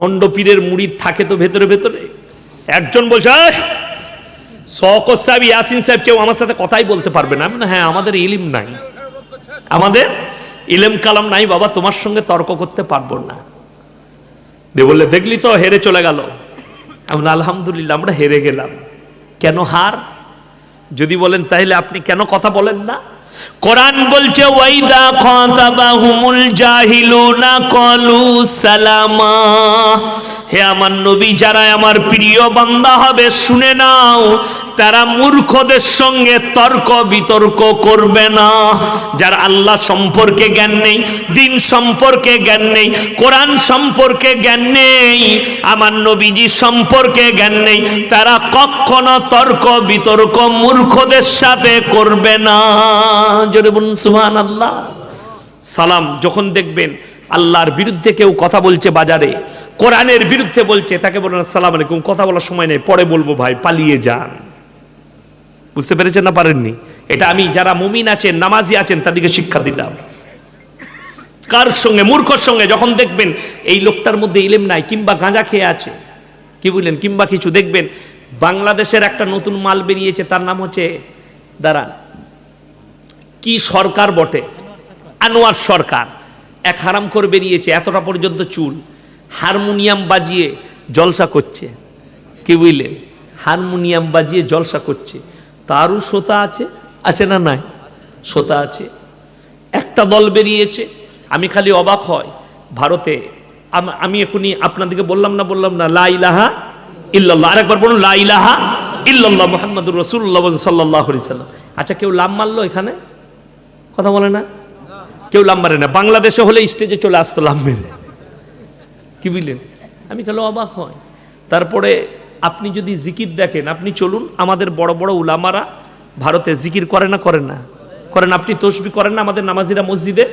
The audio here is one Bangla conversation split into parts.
খণ্ডপীরের মুড়ি থাকে তো ভেতরে ভেতরে। একজন বলছে "এই, শওকত সাহেব ইয়াসিন সাহেব কেউ আমার সাথে কথাই বলতে পারবে না। হ্যাঁ আমাদের ইলিম নাই। আমাদের ইলেম কালাম নাই বাবা তোমার সঙ্গে তর্ক করতে পারব না। দে বললে দেখলি তো হেরে চলে গেল। আমি আলহামদুলিল্লাহ আমরা হেরে গেলাম। কেন হার? যদি বলেন তাহলে আপনি কেন কথা বলেন না? কোরআন বলছে, ওয়াইদা খাতাবাহুমুল জাহিলুনা কলু সালামা। হে আমার নবী যারা আমার প্রিয় বান্দা হবে, শুনে নাও, তারা মূর্খদের সঙ্গে তর্ক বিতর্ক করবে না। যার আল্লাহ সম্পর্কে জ্ঞান নেই, দিন সম্পর্কে জ্ঞান নেই, কোরআন সম্পর্কে জ্ঞান নেই, আমার নবীজি সম্পর্কে জ্ঞান নেই, তারা কখনো তর্ক বিতর্ক মূর্খদের সাথে করবে না। জোরে বলুন সুহান আল্লাহ সালাম, যখন দেখবেন আল্লাহর বিরুদ্ধে কেউ কথা বলছে বাজারে, কোরআনের বিরুদ্ধে বলছে, তাকে বলেন সালাম আলাইকুম, কথা বলার সময় নেই, পরে বলব ভাই, পালিয়ে যান। বুঝতে পেরেছেন না পারেননি? এটা আমি, যারা মুমিন আছেন, নামাজি আছেন, তাদেরকে শিক্ষা দিলাম। কার সঙ্গে, মূর্খর সঙ্গে, যখন দেখবেন এই লোকটার মধ্যে ইলেম নাই, কিংবা গাঁজা খেয়ে আছে, কি বুঝলেন কিংবা কিছু দেখবেন, বাংলাদেশের একটা নতুন মাল বেরিয়েছে, তার নাম হচ্ছে, দাঁড়ান কি সরকার বটে? আনোয়ার সরকার। এক হারাম করে বেরিয়েছে, এতটা পর্যন্ত চুল। হারমোনিয়াম বাজিয়ে জলসা করছে। কি বুঝলেন? হারমোনিয়াম বাজিয়ে জলসা করছে। তারও শ্রোতা আছে আছে না নাই? শ্রোতা আছে। একটা দল বেরিয়েছে, আমি খালি অবাক হয় ভারতে, আম- এখনই আপনাদেরকে বললাম না বললাম না, লা ইলাহা ইল্লাল্লাহ। আরেকবার বলুন, লা ইলাহা ইল্লাল্লাহ মুহাম্মাদুর আলাইহি সাল্লাম আচ্ছা কেউ লাম মারলো এখানে? কথা বলে না? কেউ লাম মারে না। বাংলাদেশে হলে স্টেজে চলে আসতো লাম মেরে কি বুঝলেন? আমি খালি অবাক হয় তারপরে আপনি যদি জিকির দেখেন, আপনি চলুন, আমাদের বড় বড় উলামারা ভারতে জিকির করে না করে না। করেন, আপনি তসবি করেন না, আমাদের নামাজিরা মসজিদে।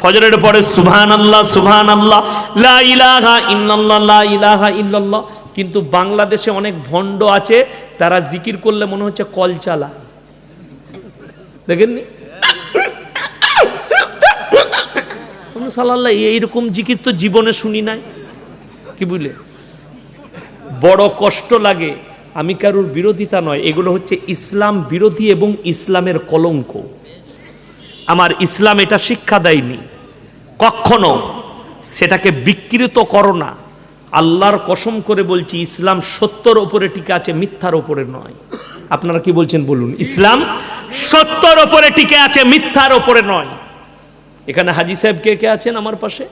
ফজরের পরে সুবহান আল্লাহ সুবহান আল্লাহ লা ইলাহা ইল্লাল্লাহ, লা ইলাহা ইল্লাল্লাহ। কিন্তু বাংলাদেশে অনেক ভণ্ড আছে, তারা জিকির করলে মনে হচ্ছে কল চালা দেখেননি? সাল্লাহ এইরকম জিকির তো জীবনে শুনি নাই। কি বুঝলে? বড় কষ্ট লাগে, আমি কারোর বিরোধিতা নয়, এগুলো হচ্ছে ইসলাম বিরোধী এবং ইসলামের কলঙ্ক। আমার ইসলাম এটা শিক্ষা দেয়নি। কখনো সেটাকে বিকৃত করো না। আল্লাহর কসম করে বলছি, ইসলাম সত্যর ওপরে টিকে আছে, মিথ্যার ওপরে নয়। আপনারা কি বলছেন বলুন? ইসলাম সত্যর ওপরে টিকে আছে, মিথ্যার ওপরে নয়। এখানে হাজি সাহেব কে কে আছেন আমার পাশে?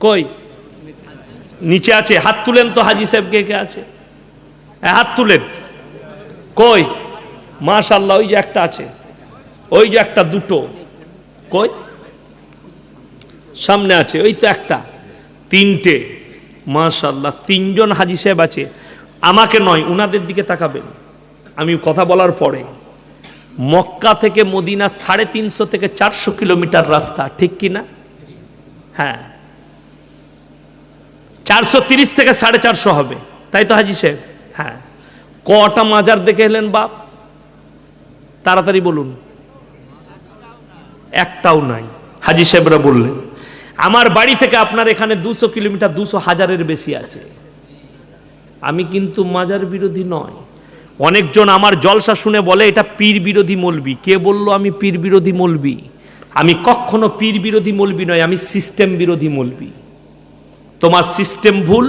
কই? নিচে আছে হাত তুলেন তো হাজি সাহেব কে কে আছে? হ্যাঁ, হাত তুলেন। কই? মাশাল্লাহ ওই যে একটা আছে। ওই যে একটা দুটো। কই? সামনে আছে ওই তো একটা। তিনটে। মাশাল্লাহ তিনজন হাজি সাহেব আছে। আমাকে নয় উনাদের দিকে তাকাবেন। আমি কথা বলার পরে। মক্কা থেকে মদিনা সাড়ে তিনশো থেকে চারশো কিলোমিটার রাস্তা, ঠিক কি না হ্যাঁ। চারশো তিরিশ থেকে সাড়ে চারশো হবে। তাই তো হাজি সাহেব? হ্যাঁ। কটা মাজার দেখে এলেন বাপ? তাড়াতাড়ি বলুন। একটাও নাই। হাজি সাহেবরা বললেন, আমার বাড়ি থেকে আপনার এখানে দুশো কিলোমিটার, দুশো হাজারের বেশি আছে। আমি কিন্তু মাজার বিরোধী নয়। অনেকজন আমার জলসা শুনে বলে, এটা পীর বিরোধী মলবি। কে বলল, আমি পীর বিরোধী মলবি? আমি কখনো পীর বিরোধী মলবি নয় আমি সিস্টেম বিরোধী মলবি। তোমার সিস্টেম ভুল,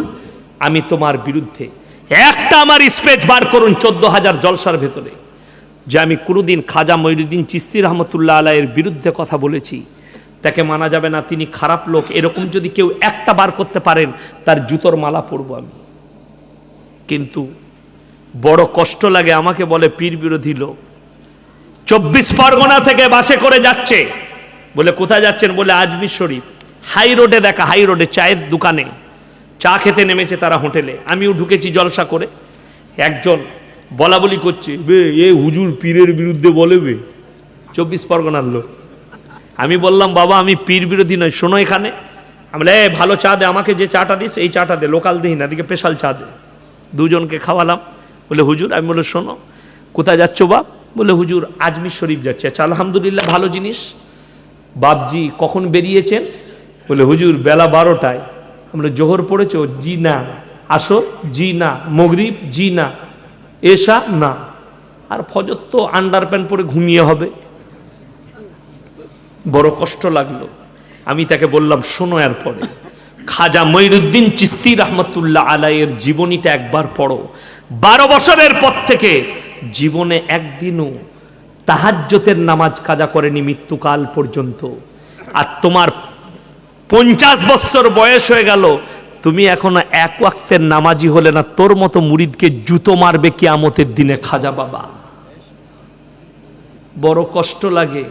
আমি তোমার বিরুদ্ধে। একটা আমার স্পেচ বার করুন চোদ্দ হাজার জলসার ভেতরে, যে আমি কোনোদিন খাজা মঈনুদ্দিন চিস্তি রহমতুল্লাহ আলাইয়ের বিরুদ্ধে কথা বলেছি। তাকে মানা যাবে না, তিনি খারাপ লোক। এরকম যদি কেউ একটা বার করতে পারেন, তার জুতোর মালা পরব আমি। কিন্তু বড় কষ্ট লাগে আমাকে বলে পীর বিরোধী লোক। চব্বিশ পরগনা থেকে বাসে করে যাচ্ছে। বলে কোথায় যাচ্ছেন? বলে আজমির শরীফ। হাই রোডে দেখা হাই রোডে চায়ের দোকানে। চা খেতে নেমেছে তারা হোটেলে। আমিও ঢুকেছি জলসা করে। একজন বলা বলি করছে বে এ হুজুর পীরের বিরুদ্ধে বলে বে। চব্বিশ পরগনার লোক। আমি বললাম বাবা আমি পীর বিরোধী নয় শোনো এখানে। আমি এ ভালো চা দে আমাকে যে চাটা দিস এই চাটা দে লোকাল দিই না দিকে স্পেশাল চা দে। দুজনকে খাওয়ালাম। বলে, হুজুর, আমি বলে, শোনো, কোথায় যাচ্ছ বাপ? বলে, হুজুর আজমির শরীফ যাচ্ছে। আচ্ছা আলহামদুলিল্লাহ, ভালো জিনিস। বাপজি কখন বেরিয়েছেন? বলে, হুজুর, বেলা বারোটায়। আমরা জোহর পড়েছ? জি না। আসো জি না। মগরিব? জি না। এসা না। আর ফজর তো আন্ডার প্যান্ট পরে ঘুমিয়ে হবে। বড় কষ্ট লাগল। আমি তাকে বললাম, শোনো এরপরে। খাজা মঈরুদ্দিন চিস্তি রহমতুল্লাহ আলাইয়ের জীবনীটা একবার পড়ো। বারো বছরের পর থেকে জীবনে একদিনও তাহাজ্জতের নামাজ কাজা করেনি মৃত্যুকাল পর্যন্ত। আর তোমার পঞ্চাশ বছর বয়স হয়ে গেল, তুমি এখনও এক ওয়াক্তের নামাজি হলে না তোর মতো মুরিদকে জুতো মারবে কিয়ামতের দিনে খাজা বাবা। বড় কষ্ট লাগে।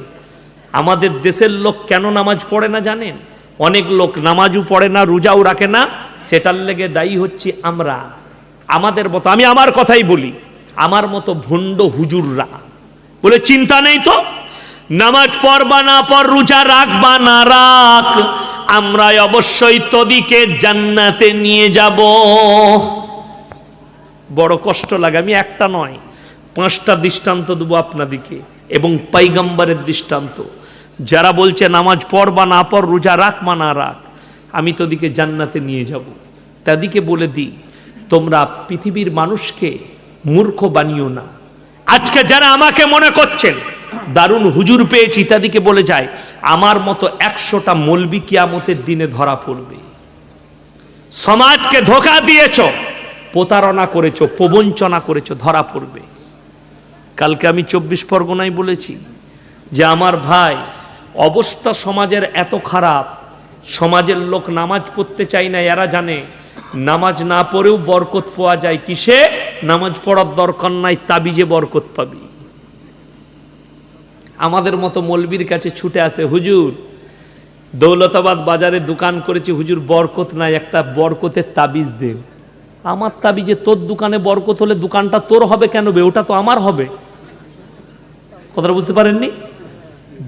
আমাদের দেশের লোক কেন নামাজ পড়ে না জানেন? অনেক লোক নামাজও পড়ে না, রোজাও রাখে না, সেটার লেগে দায়ী হচ্ছি আমরা। আমাদের মতো, আমি আমার কথাই বলি, আমার মতো ভণ্ড হুজুররা। বলে, চিন্তা নেই তো? নামাজ পড়বা না পর রোজা রাখবা না রাখ আমরা অবশ্যই তদিকে জান্নাতে নিয়ে যাব। বড় কষ্ট লাগে, আমি একটা নয়, পাঁচটা দৃষ্টান্ত দেবো আপনাদিকে, এবং পাইগাম্বারের দৃষ্টান্ত। যারা বলছে নামাজ পড় বা না পড়, রোজা রাখ বা না রাখ, আমি তোদিকে জান্নাতে নিয়ে যাব। তাদিকে বলে দিই, তোমরা পৃথিবীর মানুষকে মূর্খ বানিও না। আজকে যারা আমাকে মনে করছেন, দারুণ হুজুর পেয়েছি, তাদিকে বলে যায়, আমার মতো একশোটা মলবি কিয়ামতের দিনে ধরা পড়বে। সমাজকে ধোকা দিয়েছ, প্রতারণা করেছ, প্রবঞ্চনা করেছ, ধরা পড়বে। কালকে আমি চব্বিশ পরগনায় বলেছি যে, আমার ভাই অবস্থা সমাজের এত খারাপ, সমাজের লোক নামাজ পড়তে চায় না, এরা জানে নামাজ না পড়েও বরকত পাওয়া যায় কিসে? নামাজ পড়ার দরকার নাই, তাবিজে বরকত পাবি। আমাদের মতো মলবির কাছে ছুটে আসে, হুজুর, দৌলতাবাদ বাজারে দোকান করেছি, হুজুর বরকত নাই, একটা বরকতের তাবিজ দেব আমার তাবিজে তোর দোকানে বরকত হলে দোকানটা তোর হবে কেন বে? ওটা তো আমার হবে। কথাটা বুঝতে পারেননি?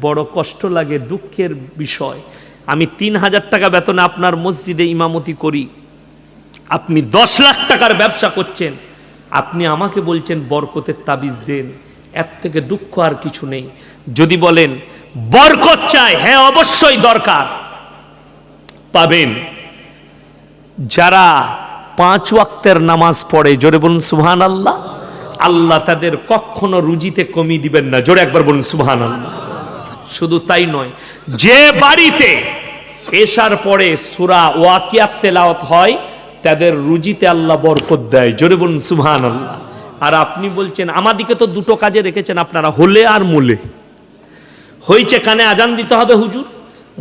বড় কষ্ট লাগে, দুঃখের বিষয়। আমি তিন হাজার টাকা বেতনে আপনার মসজিদে ইমামতি করি। আপনি দশ লাখ টাকার ব্যবসা করছেন। আপনি আমাকে বলছেন, বরকতের তাবিজ দেন। এর থেকে দুঃখ আর কিছু নেই। যদি বলেন, বরকত চাই হ্যাঁ অবশ্যই দরকার। পাবেন। যারা পাঁচ ওয়াক্তের নামাজ পড়ে, জোরে বলুন সুহান আল্লাহ আল্লাহ তাদের কখনো রুজিতে কমিয়ে দিবেন না। জোরে একবার বলুন সুবহান আল্লাহ শুধু তাই নয়, যে বাড়িতে এসার পরে সুরা ওয়াকিয়াত তেলাওয়াত হয়, তাদের রুজিতে আল্লাহ বরকত দেয়। জোরে বলুন সুবহান আল্লাহ আর আপনি বলছেন আমাদিকে তো দুটো কাজে রেখেছেন আপনারা, হলে আর মোলে। হয়েছে কানে আজান দিতে হবে হুজুর,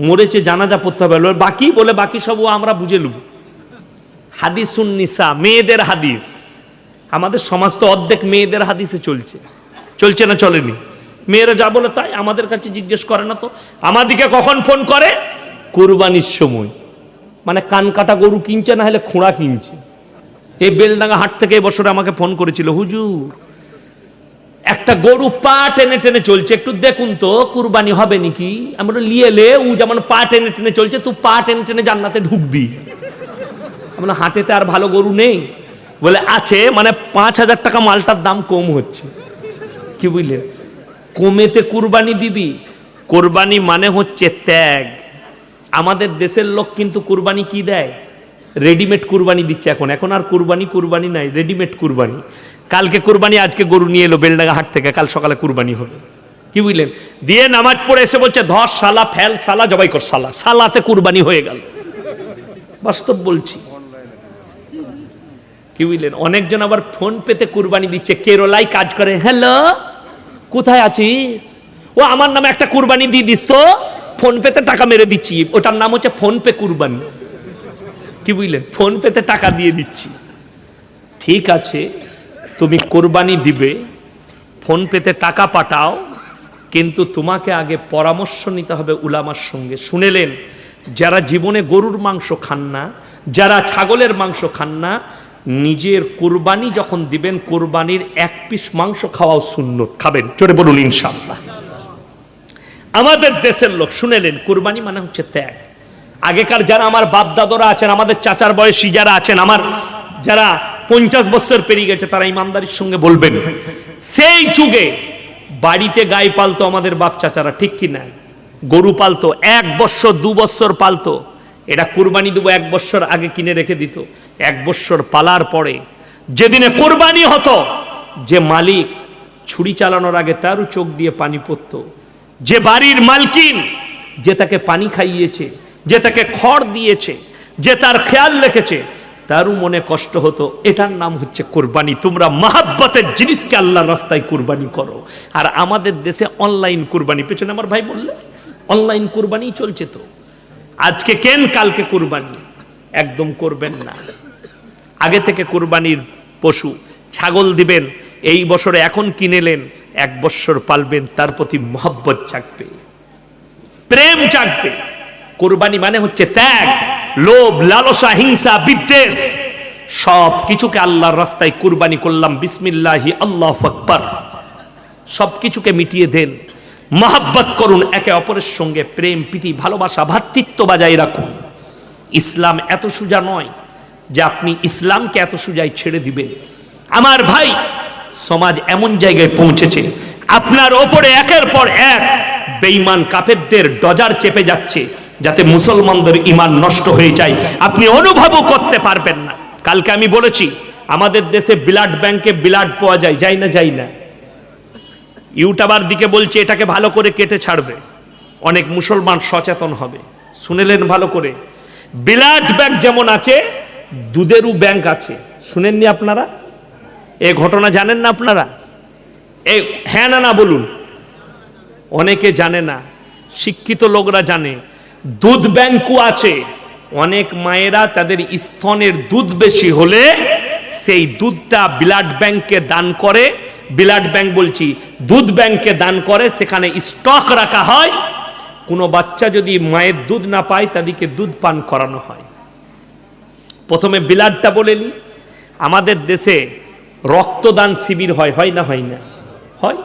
মরেছে জানাজা পড়তে হবে। বাকি বলে বাকি সব আমরা বুঝে লুব। হাদিসুন নিসা, মেয়েদের হাদিস। আমাদের সমাজ তো অর্ধেক মেয়েদের হাদিসে চলছে। চলছে না, চলেনি? মেয়েরা যা বলে তাই আমাদের কাছে জিজ্ঞেস করে না তো। আমাদিকে কখন ফোন করে? কুরবানির সময়। মানে কান কাটা গরু কিনছে, না হলে খোঁড়া কিনছে। এই বেলডাঙ্গা হাট থেকে এবছরে আমাকে ফোন করেছিল, হুজুর, একটা গরু পা টেনে টেনে চলছে, একটু দেখুন তো, কুরবানি হবে নাকি? আমরা লিয়ে লে, ও যেমন পা টেনে টেনে চলছে, তুই পা টেনে টেনে জান্নাতে ঢুকবি। আমরা হাটেতে আর ভালো গরু নেই? বলে, আছে মানে পাঁচ হাজার টাকা মালটার দাম কম হচ্ছে। কি বুঝলেন কমেতে কুরবানি দিবি। কোরবানি মানে হচ্ছে ত্যাগ। আমাদের দেশের লোক কিন্তু কুরবানি কি দেয়? রেডিমেড কুরবানি দিচ্ছে এখন। এখন আর কুরবানি কুরবানি নাই। রেডিমেড কুরবানি। কালকে কুরবানি, আজকে গরু নিয়ে এলো বেলডাঙ্গা হাট থেকে। কাল সকালে কুরবানি হবে। কি বুঝলেন? দিয়ে নামাজ পড়ে এসে বলছে ধস সালা ফেল সালা জবাই কর সালা সালাতে কুরবানি হয়ে গেল। বাস্তব বলছি। কি বুঝলেন? অনেকজন আবার ফোন পেতে কুরবানি দিচ্ছে। কেরলায় কাজ করে। হ্যালো? কোথায় আছিস? ও, আমার নামে একটা কুরবানি দিয়ে দিস তো। ফোন পেতে টাকা মেরে দিচ্ছি। ওটার নাম হচ্ছে ফোন পে কুরবানি। কি বুঝলেন? ফোন পেতে টাকা দিয়ে দিচ্ছি। ঠিক আছে, তুমি কোরবানি দিবে ফোন পেতে টাকা পাঠাও, কিন্তু তোমাকে আগে পরামর্শ নিতে হবে উলামার সঙ্গে। শুনেলেন, যারা জীবনে গরুর মাংস খান না, যারা ছাগলের মাংস খান না নিজের কোরবানি যখন দিবেন, কোরবানির এক পিস মাংস খাওয়াও সুন্নত। খাবেন চলে বলুন ইনশাল্লাহ আমাদের দেশের লোক, শুনেলেন, কুরবানি মানে হচ্ছে ত্যাগ। আগেকার যারা আমার বাপ দাদরা আছেন, আমাদের চাচার বয়সী যারা আছেন, আমার যারা পঞ্চাশ বছর পেরিয়ে গেছে, তারা ইমানদারির সঙ্গে বলবেন, সেই যুগে বাড়িতে গাই পালতো আমাদের বাপ চাচারা, ঠিক কি না গরু পালতো, এক বছর, দু বছর পালতো। এটা কুরবানি দেবো এক বৎসর আগে কিনে রেখে দিত। এক বৎসর পালার পরে যেদিনে কোরবানি হতো, যে মালিক ছুরি চালানোর আগে তারও চোখ দিয়ে পানি পড়তো, যে বাড়ির মালকিন, যে তাকে পানি খাইয়েছে, যে তাকে খড় দিয়েছে, যে তার খেয়াল রেখেছে, তারও মনে কষ্ট হতো, এটার নাম হচ্ছে কোরবানি। তোমরা মাহাব্বতের জিনিসকে আল্লাহর রাস্তায় কোরবানি করো। আর আমাদের দেশে অনলাইন কোরবানি, পেছনে আমার ভাই বললে অনলাইন কোরবানি চলছে তো। আজকে কেন কালকে কোরবানি? একদম করবেন না। আগে থেকে কোরবানির পশু ছাগল দিবেন, এই বছরে এখন কিনেলেন এক বৎসর পালবেন, তার প্রতি মহব্বত জাগবে। প্রেম জাগবে। কোরবানি মানে হচ্ছে ত্যাগ, লোভ, লালসা, হিংসা, বিদ্বেষ। সব কিছুকে আল্লাহর রাস্তায় কুরবানি করলাম, বিসমিল্লাহি, আল্লাহ আকবার। সব কিছুকে মিটিয়ে দেন। মহাব্বত করুন, একে অপরের সঙ্গে প্রেম, প্রীতি, ভালোবাসা ভ্রাতৃত্ব বজায় রাখুন। ইসলাম এত সোজা নয় যে আপনি ইসলামকে এত সোজায় ছেড়ে দিবেন। আমার ভাই, সমাজ এমন জায়গায় পৌঁছেছে, আপনার ওপরে একের পর এক বেঈমান কাফেরদের ডজার চেপে যাচ্ছে, যাতে মুসলমানদের ইমান নষ্ট হয়ে যায়। আপনি অনুভবও করতে পারবেন না। কালকে আমি বলেছি, আমাদের দেশে ব্লাড ব্যাংকে ব্লাড পাওয়া যায় যাই না যাই না। ইউটাবার দিকে বলছে, এটাকে ভালো করে কেটে ছাড়বে। অনেক মুসলমান সচেতন হবে। শুনেলেন ভালো করে? ব্লাড ব্যাংক যেমন আছে, দুধেরও ব্যাংক আছে। শুনেননি আপনারা? এ ঘটনা জানেন না আপনারা? এ হ্যাঁ না না, বলুন। অনেকে জানে না, শিক্ষিত লোকরা জানে, দুধ ব্যাংকও আছে। অনেক মায়েরা তাদের স্তনের দুধ বেশি হলে সেই দুধটা ব্লাড ব্যাংকে দান করে ব্লাড ব্যাংক বলছি, দুধ ব্যাংকে দান করে, সেখানে স্টক রাখা হয়। কোনো বাচ্চা যদি মায়ের দুধ না পায়, তাদেরকে দুধ পান করানো হয়। প্রথমে ব্লাডটা বলে নি, আমাদের দেশে রক্তদান শিবির হয় হয় না হয় না? হয়।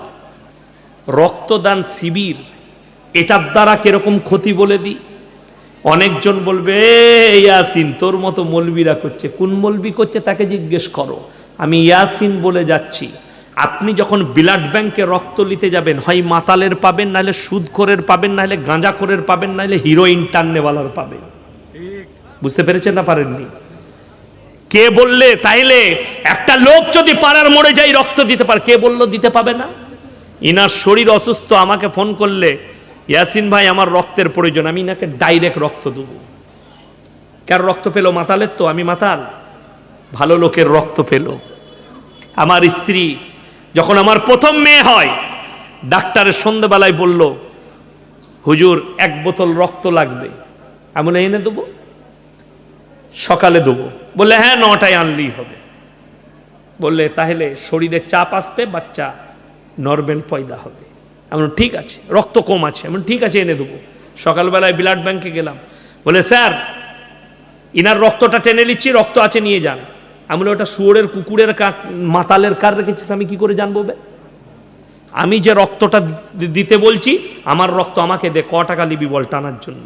রক্তদান শিবির, এটার দ্বারা কীরকম ক্ষতি বলে দিই? অনেকজন বলবে "এই ইয়াসিন, তোর মতো মলবিরা করছে। কোন মলবি করছে তাকে জিজ্ঞেস করো। আমি ইয়াসিন বলে যাচ্ছি। আপনি যখন ব্লাড ব্যাংকে রক্ত নিতে যাবেন, হয় মাতালের পাবেন, নাহলে সুদখোরের পাবেন, নাহলে গাঁজাখোরের পাবেন, নাহলে হিরোইন টান্নেওয়ালার পাবেন। বুঝতে পেরেছেন না পারেননি? কে বললে, তাইলে একটা লোক যদি পাড়ার মোড়ে যাই রক্ত দিতে পারে। কে বলল, দিতে পাবে না? ইনার শরীর অসুস্থ, আমাকে ফোন করলে ইয়াসিন ভাই, আমার রক্তের প্রয়োজন, আমি ইনাকে ডাইরেক্ট রক্ত দেবো। কার রক্ত পেল? মাতালের তো, আমি মাতাল। ভালো লোকের রক্ত পেল। আমার স্ত্রী, যখন আমার প্রথম মেয়ে হয় ডাক্তারের সন্ধ্যেবেলায় বলল, হুজুর, এক বোতল রক্ত লাগবে। আমি এনে দেবো? সকালে দেবো। বললে হ্যাঁ নটায় আনলেই হবে। বললে, তাহলে শরীরে চাপ আসবে, বাচ্চা নর্মেল পয়দা হবে। এমন ঠিক আছে রক্ত কম আছে। এমন ঠিক আছে এনে দেবো। সকালবেলায় ব্লাড ব্যাংকে গেলাম। বলে স্যার ইনার রক্তটা টেনে নিচ্ছি রক্ত আছে নিয়ে যান। আমি বলি, ওটা শুয়োরের কুকুরের কার মাতালের কার রেখেছিস? আমি কি করে জানব বে? আমি যে রক্তটা দিতে বলছি আমার রক্ত আমাকে দে ক টাকা নিবি বল টানার জন্য।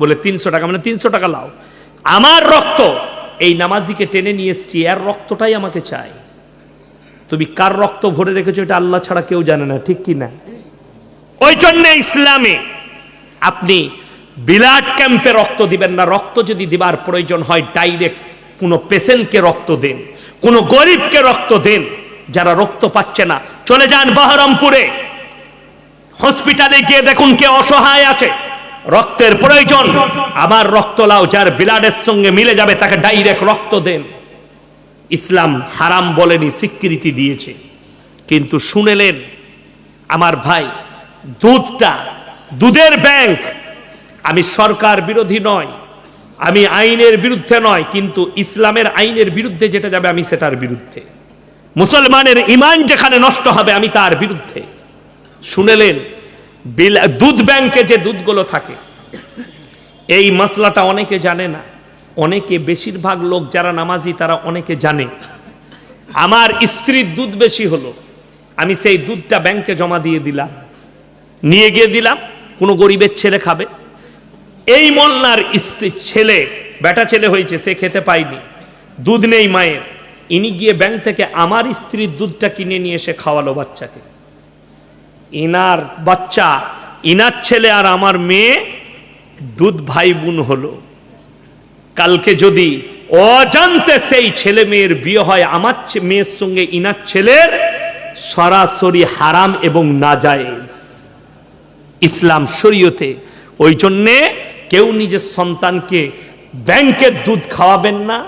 বলে তিনশো টাকা। মানে তিনশো টাকা লাও আমার রক্ত এই নামাজিকে টেনে নিয়ে এসছি এর রক্তটাই আমাকে চাই। তুমি কার রক্ত ভরে রেখেছো এটা আল্লাহ ছাড়া কেউ জানে না, ঠিক কি না? ওই জন্য ইসলামে আপনি বিলাট ক্যাম্পে রক্ত দিবেন না, রক্ত যদি দিবার প্রয়োজন হয়, ডাইরেক্ট কোনো পেশেন্টকে রক্ত দেন, কোনো গরিবকে রক্ত দেন, যারা রক্ত পাচ্ছে না। চলে যান বহরমপুরে, হসপিটালে গিয়ে দেখুন কে অসহায় আছে। রক্তের প্রয়োজন, আমার রক্ত লাও, যার ব্লাডের সঙ্গে মিলে যাবে, তাকে ডাইরেক্ট রক্ত দেন। ইসলাম হারাম বলেনি, স্বীকৃতি দিয়েছে। কিন্তু শুনেলেন, আমার ভাই, দুধটা, দুধের ব্যাংক, আমি সরকার বিরোধী নয়, আমি আইনের বিরুদ্ধে নয়, কিন্তু ইসলামের আইনের বিরুদ্ধে যেটা যাবে আমি সেটার বিরুদ্ধে। মুসলমানের ইমান যেখানে নষ্ট হবে আমি তার বিরুদ্ধে। শুনেলেন দুধ ব্যাংকে যে দুধগুলো থাকে, এই মশলাটা অনেকে জানে না। অনেকে বেশিরভাগ লোক যারা নামাজি, তারা অনেকে জানে। আমার স্ত্রীর দুধ বেশি হলো। আমি সেই দুধটা ব্যাংকে জমা দিয়ে দিলাম। নিয়ে গিয়ে দিলাম, কোনো গরিবের ছেলে খাবে। এই মল্লার স্ত্রী ছেলে, বেটা ছেলে হয়েছে, সে খেতে পায়নি। দুধ নেই মায়ের। ইনি গিয়ে ব্যাংক থেকে আমার স্ত্রীর দুধটা কিনে নিয়ে এসে খাওয়ালো বাচ্চাকে। ইনার বাচ্চা, ইনার ছেলে আর আমার মেয়ে দুধ ভাই বোন হলো। কালকে যদি অজান্তে সেই ছেলে মেয়ের বিয়ে হয়, আমার মেয়ের সঙ্গে ইনার ছেলের সরাসরি হারাম এবং নাজায়েজ। ইসলাম শরীয়তে। ওই জন্যে কেউ নিজের সন্তানকে ব্যাংকের দুধ খাওয়াবেন না,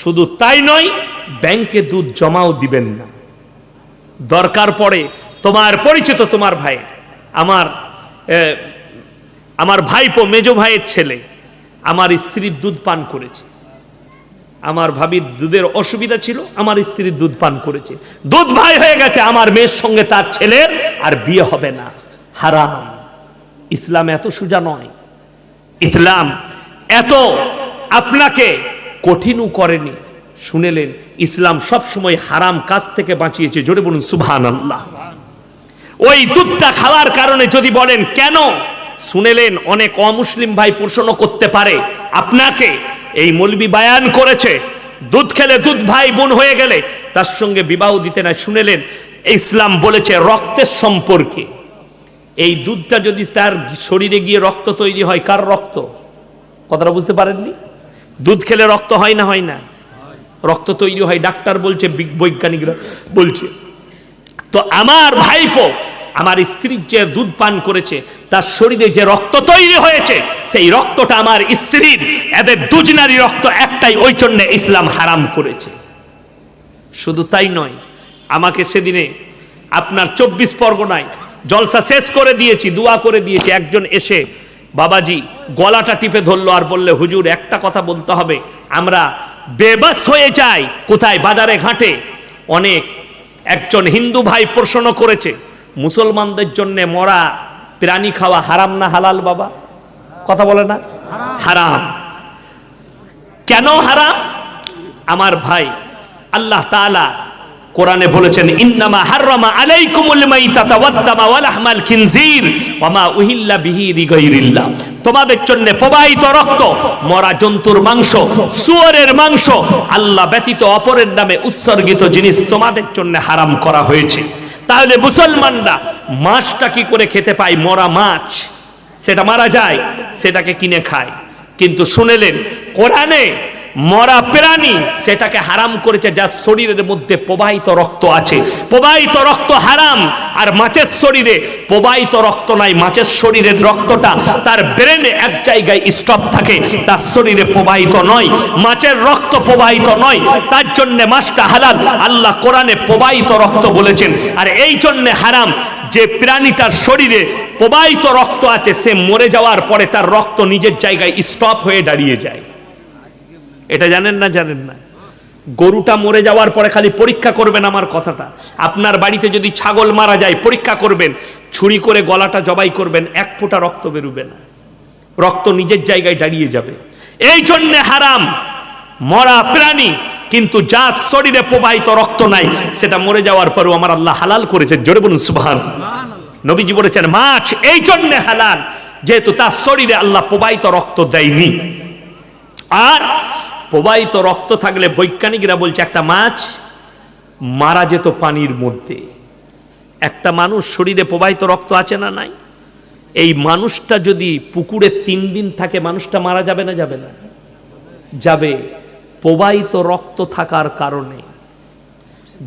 শুধু তাই নয়, ব্যাংকে দুধ জমাও দিবেন না। দরকার পড়ে তোমার পরিচিত তোমার ভাই আমার আমার ভাইপো, মেজো ভাইয়ের ছেলে আমার স্ত্রীর দুধ পান করেছে। আমার ভাবির দুধের অসুবিধা ছিল, আমার স্ত্রীর দুধ পান করেছে। দুধ ভাই হয়ে গেছে, আমার মেয়ের সঙ্গে তার ছেলের, আর বিয়ে হবে না। হারাম। ইসলাম এত সোজা নয়। ইসলাম এত আপনাকে কঠিনও করেনি। শুনেলেন, ইসলাম সব সময় হারাম কাজ থেকে বাঁচিয়েছে। জোরে বলুন সুবহান আল্লাহ ওই দুধটা খাওয়ার কারণে যদি বলেন, কেন শুনেলেন অনেক অমুসলিম ভাই প্রশ্ন করতে পারে। আপনাকে এই মলবি বায়ান করেছে। দুধ খেলে দুধ ভাই বোন হয়ে গেলে তার সঙ্গে বিবাহ দিতে না শুনেলেন, ইসলাম বলেছে রক্তের সম্পর্কে। এই দুধটা যদি তার শরীরে গিয়ে রক্ত তৈরি হয়, কার রক্ত? কথাটা বুঝতে পারেননি? দুধ খেলে রক্ত হয় না হয় না? রক্ত তৈরি হয়, ডাক্তার বলছে বৈজ্ঞানিকরা বলছে। তো আমার ভাইপো আমার স্ত্রীর যে দুধ পান করেছে, তার শরীরে যে রক্ত তৈরি হয়েছে, সেই রক্তটা আমার স্ত্রীর, এদের দুজনারই রক্ত একটাই, ওই জন্য ইসলাম হারাম করেছে। শুধু তাই নয়, আমাকে সেদিনে আপনার চব্বিশ পরগনায় জলসা শেষ করে দিয়েছি, দোয়া করে দিয়েছি, একজন এসে, বাবাজি, গলাটা টিপে ধরলো আর বললে, হুজুর, একটা কথা বলতে হবে, আমরা বেবাস হয়ে যাই, কোথায় বাজারে ঘাটে? অনেক, একজন হিন্দু ভাই প্রশ্ন করেছে মুসলমানদের জন্য মরা প্রাণী খাওয়া হারাম না হালাল, বাবা? কথা বলে না? হারাম। কেন হারাম? আমার ভাই আল্লাহ তাআলা কোরআনে বলেছেন, ইন্নামা হাররামা আলাইকুমুল মাইতাতা ওয়াদ-দামা ওয়া লাহমাল খিনজির ওয়া মা উহিল্লা বিহি লিগাইরিল্লাহ। তোমাদের জন্য প্রবাহিত রক্ত, মরা জন্তুর মাংস, শুয়োরের মাংস, আল্লাহ ব্যতীত অপরের নামে উৎসর্গিত জিনিস তোমাদের জন্য হারাম করা হয়েছে। তাহলে মুসলমানরা মাছটা কি করে খেতে পায়? মরা মাছ। সেটা মারা যায়, সেটাকে কিনে খায়। কিন্তু শুনেলেন, কোরআনে মরা প্রাণী সেটাকে হারাম করেছে, যার শরীরের মধ্যে প্রবাহিত রক্ত আছে। প্রবাহিত রক্ত হারাম, আর মাছের শরীরে প্রবাহিত রক্ত নাই। মাছের শরীরের রক্তটা তার ব্রেনে এক জায়গায় স্টপ থাকে, তার শরীরে প্রবাহিত নয়। মাছের রক্ত প্রবাহিত নয়, তার জন্য মাছটা হালাল। আল্লাহ কোরআনে প্রবাহিত রক্ত বলেছেন, আর এই জন্যে হারাম যে প্রাণীটার শরীরে প্রবাহিত রক্ত আছে, সে মরে যাওয়ার পরে তার রক্ত নিজের জায়গায় স্টপ হয়ে দাঁড়িয়ে যায়। এটা জানেন না জানেন না? গরুটা মরে যাওয়ার পরে খালি পরীক্ষা করবেন আমার কথাটা। আপনার বাড়িতে যদি ছাগল মারা যায়, পরীক্ষা করবেন। ছুরি করে গলাটা জবাই করবেন, এক ফোঁটা রক্ত বেরোবে না। রক্ত নিজের জায়গায় দাঁড়িয়ে যাবে। এই জন্যে হারাম। মরা প্রাণী, কিন্তু যার শরীরে প্রবাহিত রক্ত নাই, সেটা মরে যাওয়ার পরেও আমার আল্লাহ হালাল করেছেন। জোরে বলুন, সুবহান। নবীজি বলেছেন, মাছ এই জন্যে হালাল, যেহেতু তার শরীরে আল্লাহ প্রবাহিত রক্ত দেয়নি। আর প্রবাহিত রক্ত থাকলে বৈজ্ঞানিকরা বলছে, একটা মাছ মারা যেত পানির মধ্যে। একটা মানুষ শরীরে প্রবাহিত রক্ত আছে না নাই? এই মানুষটা যদি পুকুরে তিন দিন থাকে, মানুষটা মারা যাবে না যাবে না? যাবে। প্রবাহিত রক্ত থাকার কারণে।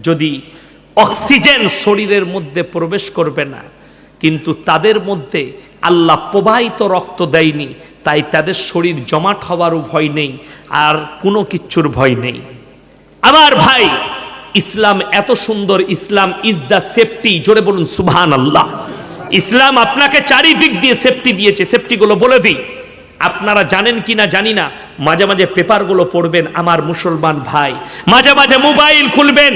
যদি অক্সিজেন শরীরের মধ্যে প্রবেশ করবে না, কিন্তু তাদের মধ্যে আল্লাহ প্রবাহিত রক্ত দেয়নি তাই তাদের শরীর জমাট হওয়ারও ভয় নেই আর কোনো কিচ্ছুর ভয় নেই। আমার ভাই, ইসলাম এত সুন্দর, ইসলাম ইজ দ্য সেফটি জোরে বলুন সুবহান আল্লাহ ইসলাম আপনাকে চারিদিক দিয়ে সেফটি দিয়েছে। সেফটিগুলো বলে দিই। আপনারা জানেন কি না জানি না। মাঝে মাঝে পেপারগুলো পড়বেন, আমার মুসলমান ভাই। মাঝে মাঝে মোবাইল খুলবেন,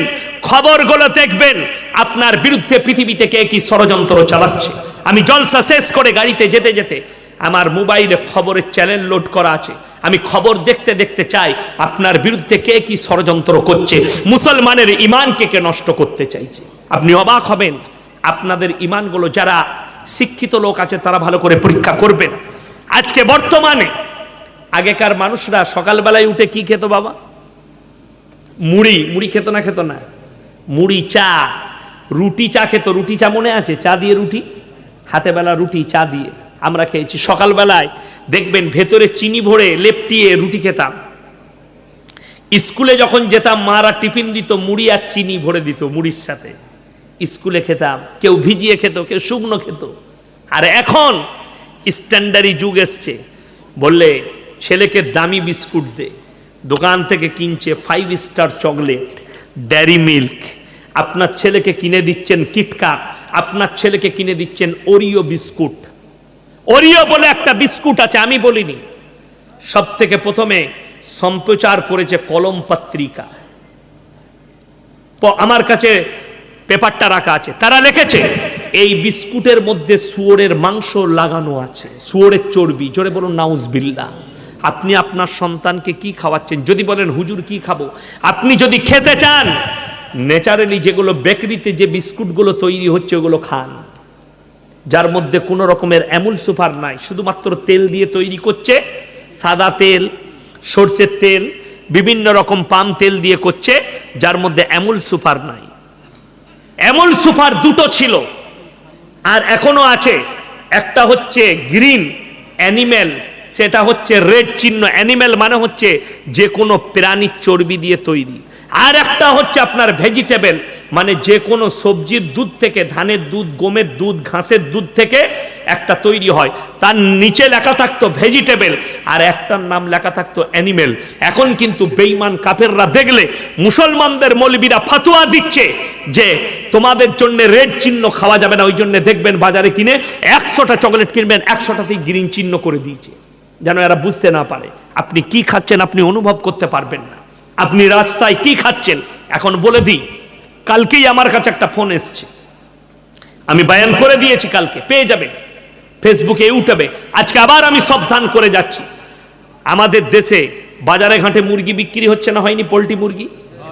খবরগুলো দেখবেন, আপনার বিরুদ্ধে পৃথিবীতে কে কি ষড়যন্ত্র চালাচ্ছে। আমি জলসা শেষ করে গাড়িতে যেতে যেতে আমার মোবাইলে খবরের চ্যানেল লোড করা আছে। আমি খবর দেখতে দেখতে চাই, আপনার বিরুদ্ধে কে কি ষড়যন্ত্র করছে, মুসলমানের ইমানকে কে নষ্ট করতে চাইছে। আপনি অবাক হবেন, আপনাদের ইমানগুলো যারা শিক্ষিত লোক আছে, তারা ভালো করে পরীক্ষা করবেন। আজকে বর্তমানে আগেকার মানুষরা সকালবেলায় উঠে কি খেত বাবা? মুড়ি মুড়ি খেত না খেত না? মুড়ি, চা, রুটি চা খেত। রুটি চা মনে আছে? চা দিয়ে রুটি? হাতে বেলা রুটি, চা দিয়ে। আমরা খেয়েছি। সকালবেলায় দেখবেন ভেতরে চিনি ভরে লেপটিয়ে রুটি খেতাম। স্কুলে যখন যেতাম, মারা টিফিন দিত, মুড়ি আর চিনি ভরে দিত মুড়ির সাথে। স্কুলে খেতাম, কেউ ভিজিয়ে খেত, কেউ শুকনো খেত। আর এখন স্ট্যান্ডারি যুগ এসছে। বললে, ছেলেকে দামি বিস্কুট দে। দোকান থেকে কিনছে five star chocolate dairy milk আপনার ছেলেকে কিনে দিচ্ছেন কিটকাট আপনার ছেলেকে কিনে দিচ্ছেন ওরিও বিস্কুট। ওরিও বলে একটা বিস্কুট আছে, আমি বলিনি। সব থেকে প্রথমে সম্প্রচার করেছে কলম পত্রিকা। আমার কাছে পেপারটা রাখা আছে। তারা লিখেছে, এই বিস্কুটের মধ্যে শুয়োরের মাংস লাগানো আছে, শুয়োরের চর্বি। জোরে বলুন নাউজ বিল্লা আপনি আপনার সন্তানকে কি খাওয়াচ্ছেন? যদি বলেন, হুজুর, কি খাব? আপনি যদি খেতে চান, ন্যাচারালি যেগুলো বেকারিতে যে বিস্কুটগুলো তৈরি হচ্ছে, ওগুলো খান। যার মধ্যে কোনো রকমের অ্যামুল সুপার নাই, শুধুমাত্র তেল দিয়ে তৈরি করছে, সাদা তেল, সর্ষের তেল, বিভিন্ন রকম পাম তেল দিয়ে করছে, যার মধ্যে অ্যামুল সুপার নাই। অ্যামুল সুপার দুটো ছিল, আর এখনও আছে। একটা হচ্ছে গ্রিন অ্যানিমেল সেটা হচ্ছে রেড চিহ্ন। অ্যানিমেল মানে হচ্ছে যে কোনো প্রাণীর চর্বি দিয়ে তৈরি। আর একটা হচ্ছে আপনার ভেজিটেবল মানে যে কোনো সবজির দুধ থেকে, ধানের দুধ, গমের দুধ, ঘাসের দুধ থেকে একটা তৈরি হয়। তার নিচে লেখা থাকতো ভেজিটেবল আর একটার নাম লেখা থাকতো অ্যানিমেল এখন কিন্তু বেইমান কাফেররা দেখলে মুসলমানদের মৌলবীরা ফাতুয়া দিচ্ছে যে তোমাদের জন্য রেড চিহ্ন খাওয়া যাবে না, ওই জন্য দেখবেন বাজারে কিনে একশোটা চকলেট কিনবেন, একশোটাতেই গ্রিন চিহ্ন করে দিয়েছে। যেন এরা বুঝতে না পারে। আপনি কি খাচ্ছেন, আপনি অনুভব করতে পারবেন না। আপনি রাস্তায় কি খাচ্ছেন? এখন বলে দিই, কালকেই আমার কাছে একটা ফোন এসছে। আমি বায়ান করে দিয়েছি কালকে, পেয়ে যাবে। ফেসবুকে ইউটিউবে আজকে আবার আমি সাবধান করে যাচ্ছি। আমাদের দেশে বাজারে ঘাটে মুরগি বিক্রি হচ্ছে না হয়নি পোলট্রি মুরগি?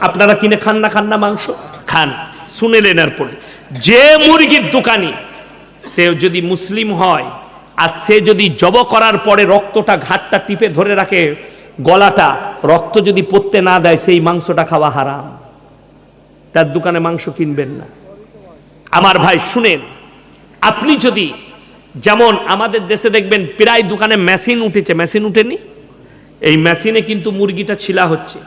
আপনারা কিনে খান না খান না মাংস? খান। শুনে নেনার পরে যে মুরগির দোকানি, সে যদি মুসলিম হয়, আর সে যদি জব করার পরে রক্তটা, ঘাটটা টিপে ধরে রাখে গলাটা, রক্ত যদি পড়তে না দেয়, সেই মাংসটা খাওয়া হারাম। তার দোকানে মাংস কিনবেন না। আমার ভাই, শুনেন, আপনি যদি যেমন আমাদের দেশে দেখবেন, প্রায় দোকানে মেশিন উঠেছে। মেশিন উঠেনি? এই মেশিনে কিন্তু মুরগিটা ছিলা হচ্ছে।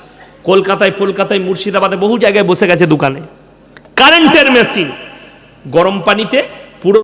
কলকাতায় কলকাতায় মুর্শিদাবাদে বহু জায়গায় বসে গেছে দোকানে। কারেন্টের মেশিন। গরম পানিতে